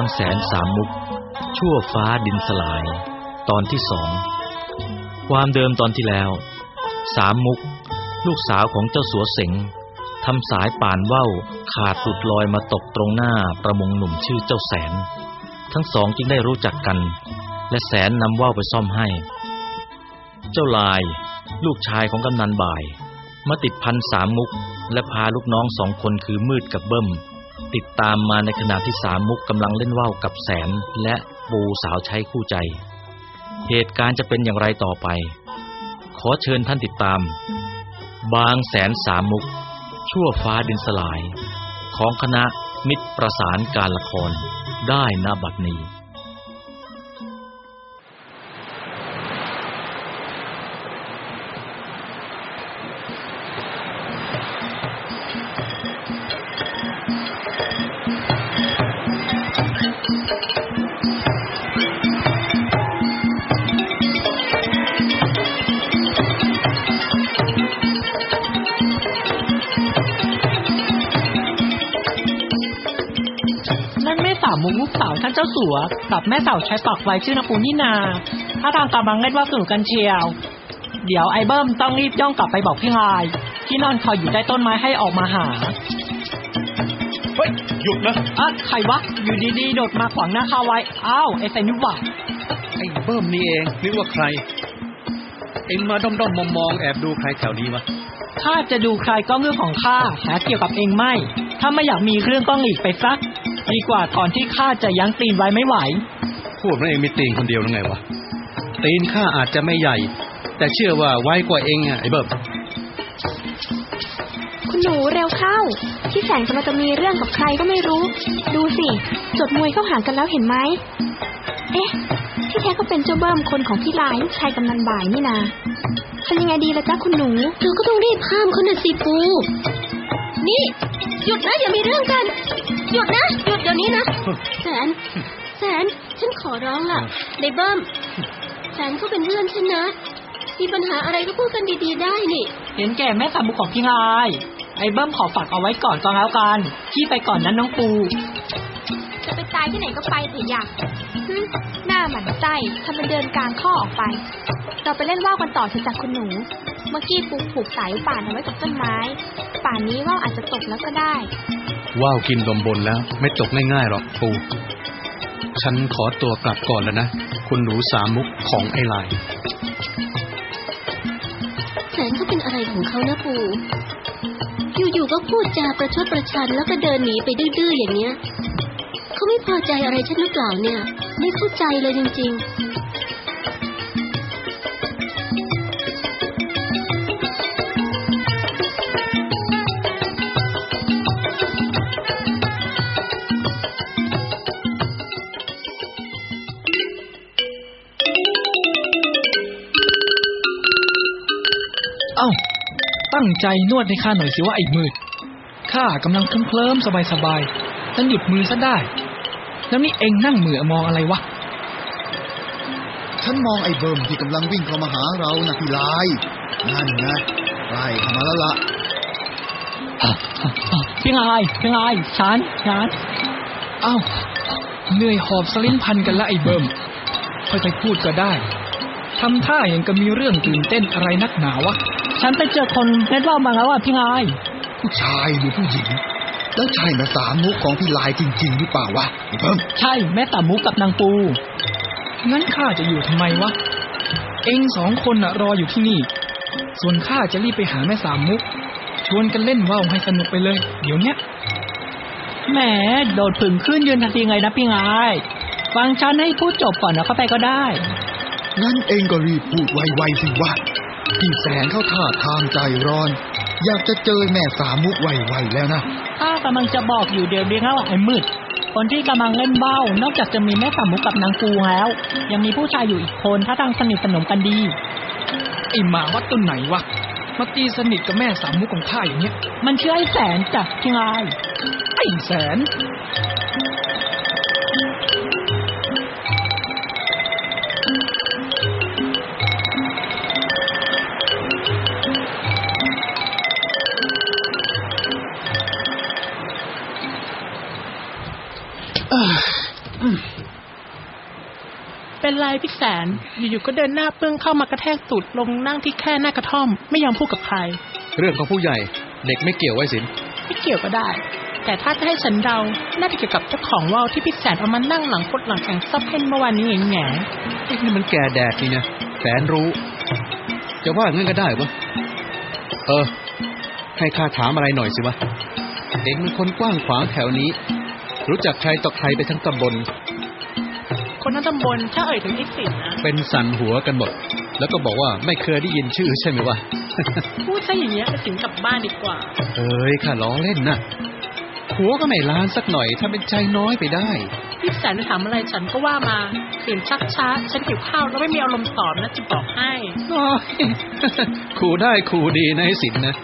างแสนสามมุก ชั่วฟ้าดินสลาย ตอนที่สอง ความเดิมตอนที่แล้ว สามมุก ลูกสาวของเจ้าสัวเสงทำสายป่านว่าวขาดหลุดลอยมาตกตรงหน้าประมงหนุ่มชื่อเจ้าแสน ทั้งสองจึงได้รู้จักกัน และแสนนำว่าวไปซ่อมให้ เจ้าลาย ลูกชายของกำนันบ่ายมาติดพันสามมุก และพาลูกน้องสองคนคือมืดกับเบิ้ม ติดตามมาในขณะที่สามมุกกำลังเล่นว่าวกับแสนและปูสาวใช้คู่ใจ เหตุการณ์จะเป็นอย่างไรต่อไป ขอเชิญท่านติดตาม บางแสนสามมุก ชั่วฟ้าดินสลาย ของคณะมิตรประสานการละครได้นาบัดนี้ ลูกสาวท่านเจ้าสัวกับแม่สาวใช้ปากไว้ชื่อนปูนี่นาถ้าทางกำลังเล่นว่าสนุกกันเชียว เดี๋ยวไอ้เบิ้มต้องรีบย่องกลับไปบอกพี่ลาย ที่นอนคอยอยู่ใต้ต้นไม้ให้ออกมาหาเฮ้ยหยุดนะอะใครวะ อยู่ดีๆ โดดมาขวางหน้าข้าไว้อ้าวไอ้ไซนุบะไอ้เบิ้มนี่เองนึกว่าใคร เอ็งมาด้อมด้อมมองมองๆแอบดูใครแถวนี้วะข้าจะดูใครก็เรื่องของข้าหาเกี่ยวกับเองไม่ ถ้าไม่อยากมีเรื่องก็หลีกไปซัก ดีกว่าก่อนที่ข้าจะยั้งตีนไว้ไม่ไหว พูดว่าเองมีตีนคนเดียวหรือไงวะ ตีนข้าอาจจะไม่ใหญ่ แต่เชื่อว่าไว้กว่าเองอะไอ้เบิ้มคุณหนูเร็วเข้าพี่แสงกำลังจะมีเรื่องกับใครก็ไม่รู้ ดูสิ จดมวยเข้าหากันแล้วเห็นไหม เอ๊ะ ที่แท้ก็เป็นเจ้าเบิ้มคนของพี่ลายลูกชายกำนันบ่ายนี่นาทำยังไงดีล่ะจ๊ะคุณหนูเราก็ต้องรีบห้ามเขาน่ะสิปู นี่ หยุดนะอย่ามีเรื่องกัน หยุดนะ หยุดเดี๋ยวนี้นะ แสน แสน ฉันขอร้องล่ะในเบิ้ม แสนเขาเป็นเพื่อนฉันนะ มีปัญหาอะไรก็พูดกันดีๆได้นี่ เห็นแก่แม่สามมุกของพี่ลาย ไอ้เบิ้มขอฝากเอาไว้ก่อนก็แล้วกัน พี่ไปก่อนนั้นน้องปู จะไปตายที่ไหนก็ไปเถอะอยากฮึหน้าหมันไส้ทำเป็นเดินกลางข้อออกไป เราไปเล่นว่าวกันต่อเถอะจากคุณหนู เมื่อกี้ปูผูกสายป่านเอาไว้กับต้นไม้ ป่านนี้ว่าวอาจจะตกแล้วก็ได้ ว่าวกินลมบนแล้ว ไม่ตกง่ายๆหรอกปูฉันขอตัวกลับก่อนแล้วนะ คุณหนูสามมุกของไอ้ลายแสนเขาเป็นอะไรของเขานะปูอยู่ๆก็พูดจาประชดประชันแล้วก็เดินหนีไปดื้อๆอย่างเนี้ย เขาไม่พอใจอะไรฉันหรือเปล่าเนี่ย ไม่เข้าใจเลยจริงเตั้งใจนวดให้ข้าหน่อยสิว่าไอ้มืด ข้ากำลังเคลิ้มเคลิ้มสบายสบายๆฉันหยุดมือซะได้ แล้วนี่เองนั่งเหมือมองอะไรวะ ฉันมองไอ้เบิ่มที่กำลังวิ่งเข้ามาหาเรานะพี่ลาย นั่นไงใกล้เข้ามาแล้วล่ะพี่ลายพี่ลายฉันฉันเอ้าเหนื่อยหอบสลิ้นพันกันละไอ้เบิ่มค่อยๆพูดก็ได้ทำท่าอย่างก็มีเรื่องตื่นเต้นอะไรนักหนาวะ ฉันไปเจอคนเล่นว่าวมาแล้วอะพี่ลาย ผู้ชายหรือผู้หญิง แล้วใช่นะสามมุกของพี่ลายจริง ๆ หรือเปล่าวะไอ้เบิ่มใช่แม่สามมุกกับนางปูงั้นข้าจะอยู่ทำไมวะ เองสองคนน่ะรออยู่ที่นี่ ส่วนข้าจะรีบไปหาแม่สามมุก ชวนกันเล่นว่าวให้สนุกไปเลย เดี๋ยวเนี้ยแหมโดดผึ่งขึ้นยืนทันทีไงนะพี่ลายฟังฉันให้พูดจบก่อนนะเข้าไปก็ได้ งั้นเองก็รีบพูดไวๆสิวะ พี่แสนเข้าท่าทางใจร้อน อยากจะเจอแม่สามมุกไวๆแล้วนะข้ากำลังจะบอกอยู่เดี๋ยวเดียวว่าไอ้มืด คนที่กำลังเล่นว่าวนอกจากจะมีแม่สามมุกกับนางปูแล้ว ยังมีผู้ชายอยู่อีกคนถ้าทางสนิทสนมกันดีไอ้หมาวัดต้นไหนวะมาตีสนิทกับแม่สามมุกของข้าอย่างเนี้ย มันชื่อไอ้แสนจ้ะพี่ลายไอ้แสน เป็นไรพี่แสน อยู่ๆก็เดินหน้าปึ้งเข้ามากระแทกตูดลงนั่งที่แค่หน้ากระท่อม ไม่ยอมพูดกับใคร เรื่องของผู้ใหญ่ เด็กไม่เกี่ยวไว้สินไม่เกี่ยวก็ได้ แต่ถ้าจะให้ฉันเดา น่าจะเกี่ยวกับเจ้าของว่าวที่พี่แสนเอามานั่งหลังพดหลังแข่งซับเพ่นเมื่อวานนี้เองแหงเอ๊ะนี่มันแก่แดดนี่นะแสนรู้ จะว่างั้นก็ได้วะเออ ให้ข้าถามอะไรหน่อยสิวะเองเป็นคนกว้างขวางแถวนี้ รู้จักใครต่อใครไปทั้งตำบล คนนั้นตำบลถ้าเอ่ยถึงไอ้สินนะเป็นสันหัวกันหมด แล้วก็บอกว่าไม่เคยได้ยินชื่อใช่ไหมวะ พูดซะอย่างเงี้ยไอ้สินกลับบ้านดีกว่า เอ้ยข้าล้อเล่นนะหัวก็ไม่ล้านสักหน่อย ถ้าเป็นใจน้อยไปได้พี่แสนจะถามอะไรฉันก็ว่ามาสินชักช้า ฉันหิวข้าวแล้วไม่มีอารมณ์ตอบนะจะบอกให้โอ้ยขู่ได้ขู่ดีนะไอ้สินนะ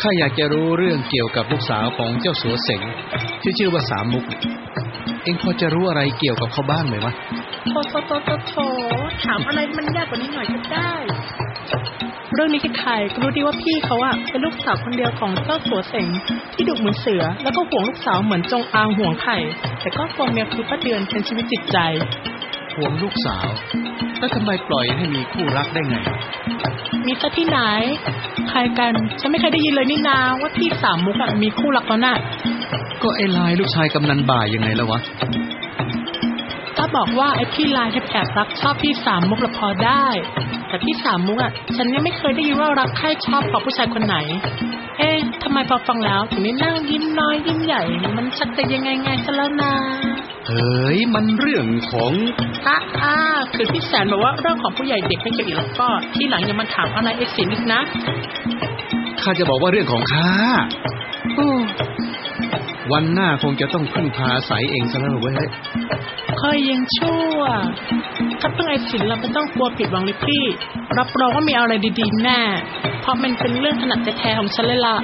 ข้าอยากจะรู้เรื่องเกี่ยวกับลูกสาวของเจ้าสัวเสงที่ชื่อว่าสามมุก เองพอจะรู้อะไรเกี่ยวกับเขาบ้างไหมวะโถโถโถโถโถถามอะไรมันยากกว่านี้หน่อยก็ได้ เรื่องนี้ใครๆก็รู้ดีว่าพี่เขาอะเป็นลูกสาวคนเดียวของเจ้าสัวเสงที่ดุเหมือนเสือ แล้วก็ห่วงลูกสาวเหมือนจงอางห่วงไข่ แต่ก็ควงเมียคือป้าเดือนเป็นชีวิตจิตใจ ห่วงลูกสาว แล้วทำไมปล่อยให้มีคู่รักได้ไง มีซะที่ไหน ใครกัน ฉันไม่เคยได้ยินเลยนี่นาว่าพี่สามมุกอะมีคู่รักแล้วน่ะ ก็ไอ้ลายลูกชายกำนันบ่ายยังไงแล้ววะถ้าบอกว่าไอ้พี่ลายแอบรักชอบพี่สามมุกละพอได้ แต่พี่สามมุกอะ ฉันยังไม่เคยได้ยินว่ารักใครชอบกับผู้ชายคนไหน เอ๊ะทำไมพอฟังแล้ว ถึงได้นั่งยิ้มน้อยยิ้มใหญ่ มันชักจะยังไงไงซะแล้วนะเฮ้ยมันเรื่องของอะอะคือพี่แสนบอกว่าเรื่องของผู้ใหญ่เด็กไม่เกี่ยวอีกแล้วก็ ที่หลังอย่ามาถามอะไรไอ้สินอีกนะข้าจะบอกว่าเรื่องของข้าโอ้ วันหน้าคงจะต้องพึ่งพาสายเองซะแล้วเว้ยคอยยังชั่ว ถ้าเพิ่งไอ้สินเราไม่ต้องกลัวผิดหวังเลยพี่ รับรองว่ามีอะไรดีๆแน่ เพราะมันเป็นเรื่องถนัดแท้ๆของฉันเลยล่ะ